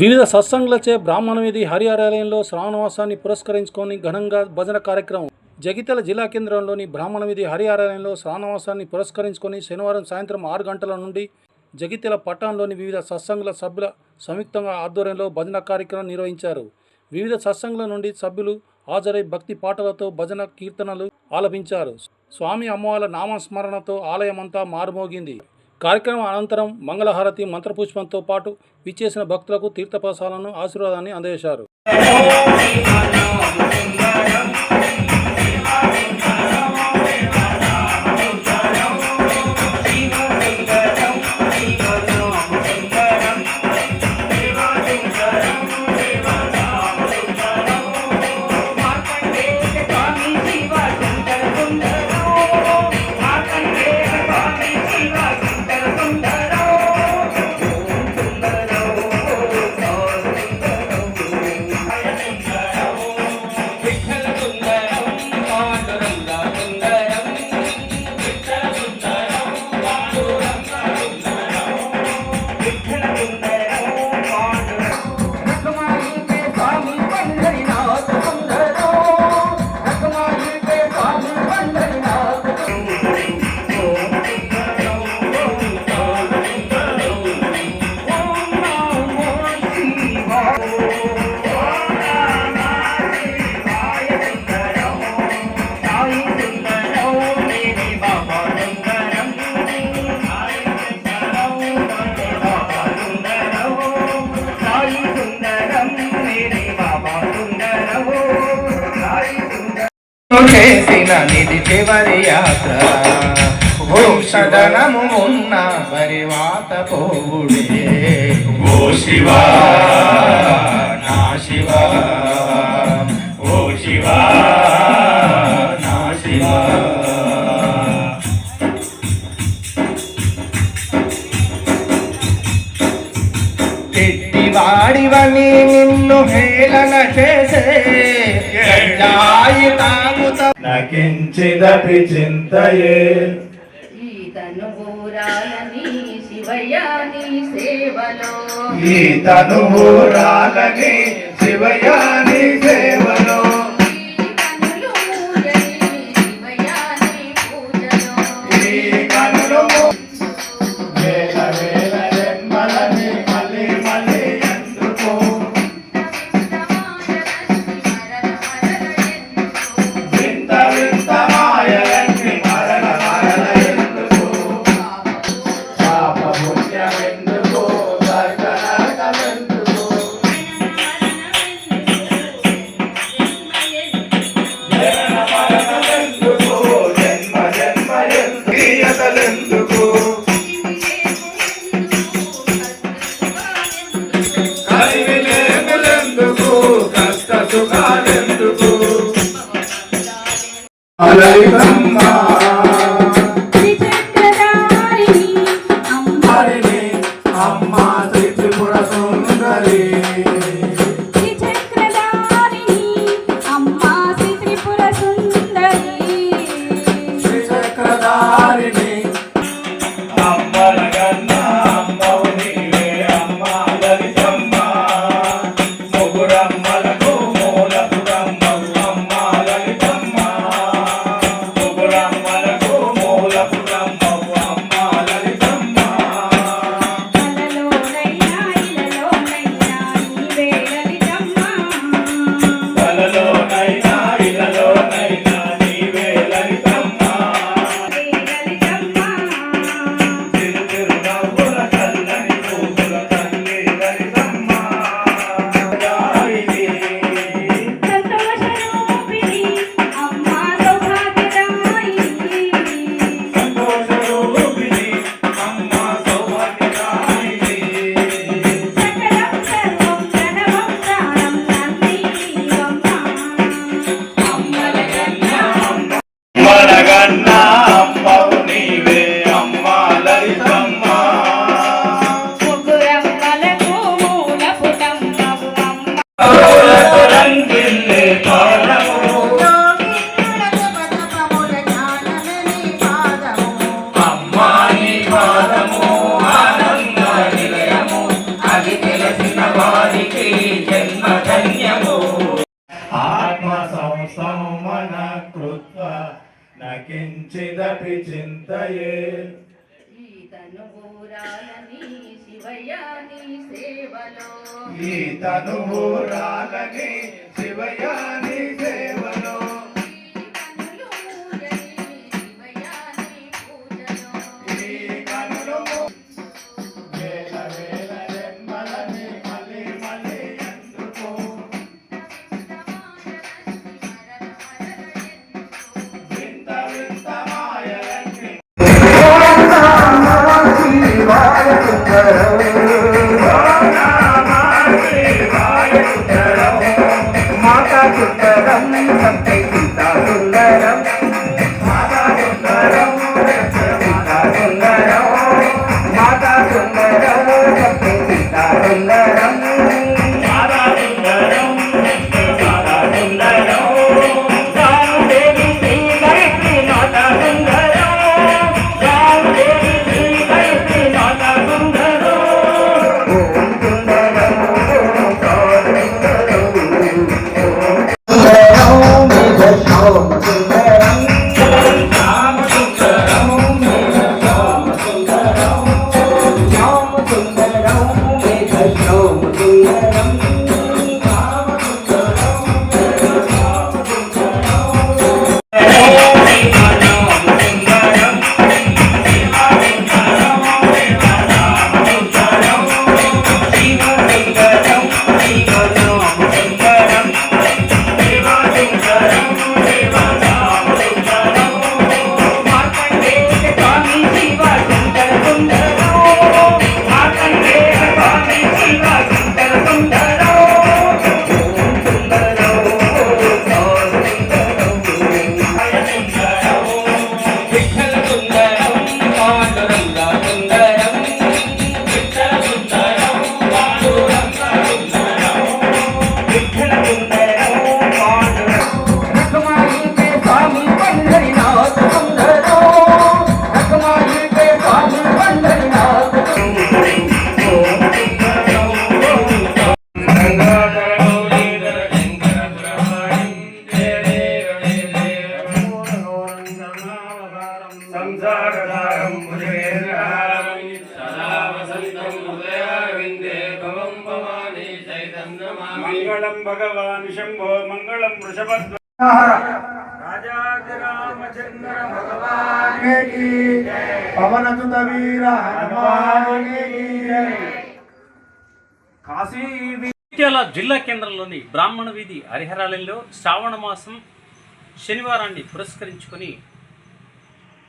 వివిధ సత్సంగులచే బ్రాహ్మణ వీధి హరిహరాలయంలో శ్రావణమాసాన్ని పురస్కరించుకొని ఘనంగా భజన కార్యక్రమం. జగిత్యాల జిల్లా కేంద్రంలోని బ్రాహ్మణ వీధి హరిహరాలయంలో శ్రావణమాసాన్ని పురస్కరించుకొని శనివారం సాయంత్రం ఆరు గంటల నుండి జగిత్యాల పట్టణంలోని వివిధ సత్సంగుల సభ్యుల సంయుక్తంగా ఆధ్వర్యంలో భజన కార్యక్రమం నిర్వహించారు. వివిధ సత్సంగుల నుండి సభ్యులు హాజరై భక్తి పాటలతో భజన కీర్తనలు ఆలపించారు. స్వామి అమ్మవార్ల నామస్మరణతో ఆలయమంతా మారుమోగింది. కార్యక్రమం అనంతరం మంగళహారతి మంత్రపుష్పంతో పాటు విచ్చేసిన భక్తులకు తీర్థప్రసాలను ఆశీర్వాదాన్ని అందజేశారు. చేసిన నిధి చివరి యాత్ర. ఓ సదనము ఉన్న పరివాత పోవుడే. ఓ శివా నా శివా ఓ శివా నా శివా. వాడివని నిన్ను హేళన చేసే నకించిదపి చింతయే. ఈతను ఊరాలని శివయాని సేవలో. ఈ తనువురాలని శివయాని సేవలో. వేల వేల ఏదపి చింతయే. ఈ ఈ తనురాలని శివయాని మంగళం వృషభద్వ రాజాజరామచంద్ర పవనసుత వీర కాశీ జిల్లా కేంద్రంలోని బ్రాహ్మణ వీధి హరిహరాలయంలో శ్రావణ మాసం శనివారాన్ని పురస్కరించుకొని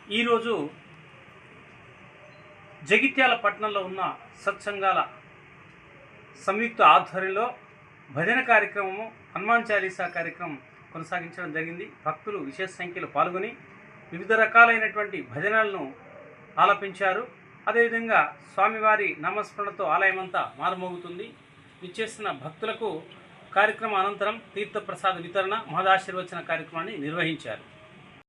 ఈరోజు జగిత్యాల పట్టణంలో ఉన్న సత్సంగాల సంయుక్త ఆధ్వర్యంలో భజన కార్యక్రమము హనుమాన్ చాలీసా కార్యక్రమం కొనసాగించడం జరిగింది. భక్తులు విశేష సంఖ్యలో పాల్గొని వివిధ రకాలైనటువంటి భజనలను ఆలపించారు. అదేవిధంగా స్వామివారి నామస్మరణతో ఆలయమంతా మారుమోగుతుంది. విచ్చేసిన భక్తులకు కార్యక్రమ అనంతరం తీర్థప్రసాద వితరణ మహదాశీర్వచన కార్యక్రమాన్ని నిర్వహించారు.